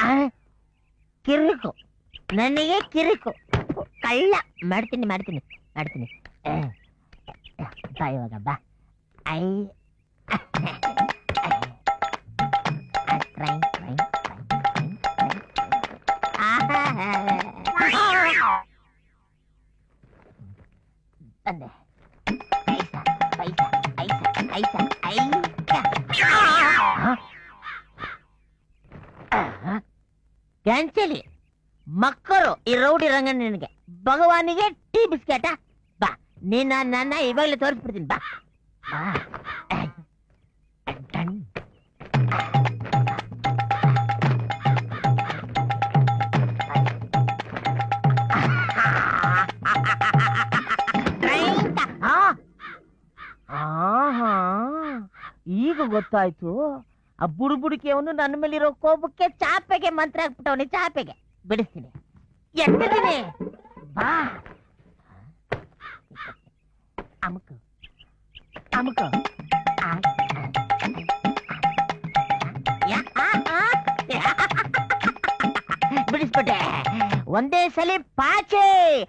ಆ, ಕಿರುಕು ನನಗೆ ಕಿರುಕು ಕಳ್ಳ ಮಾಡ್ತೀನಿ ಮಾಡ್ತೀನಿ ಮಾಡ್ತೀನಿ ಆ, ಬಾ ಇವಾಗ ಬಾ ಐ ಟ್ರೈನ್ ಟ್ರೈನ್ ಬಂದೆ ಕ್ಯಾನ್ಸಲಿ, ಮಕ್ಕಳು ಈ ರೌಡಿ ರಂಗ ನಿನಗೆ. ಭಗವಾನಿಗೆ ಟೀ ಬಿಸ್ಕೆಟ? ಬಾ, ನೀನ ನನ್ನ ಇವಾಗಲೇ ತೋರಿಸ್ಬಿಡ್ತೀನಿ, ಬಾ. ಈಗ ಗೊತ್ತಾಯ್ತು, ಆ ಬುಡುಬುಡಿಕೆ ಅವನು ನನ್ನ ಮೇಲಿರೋ ಕೋಪಕ್ಕೆ ಚಾಪೆಗೆ ಮಂತ್ರ ಹಾಕ್ಬಿಟ್ಟವನಿ, ಚಾಪೆಗೆ. ಬಿಡಿಸ್ತೀನಿ. ಎತ್ತಿದ್ದೀನಿ. ಬಾ. ಅಮಕ. ಅಮಕ. ಬಿಡಿಸ್ಬಿಟ್ಟೆ. ಒಂದೇ ಸಲಿ ಪಾಚೆ.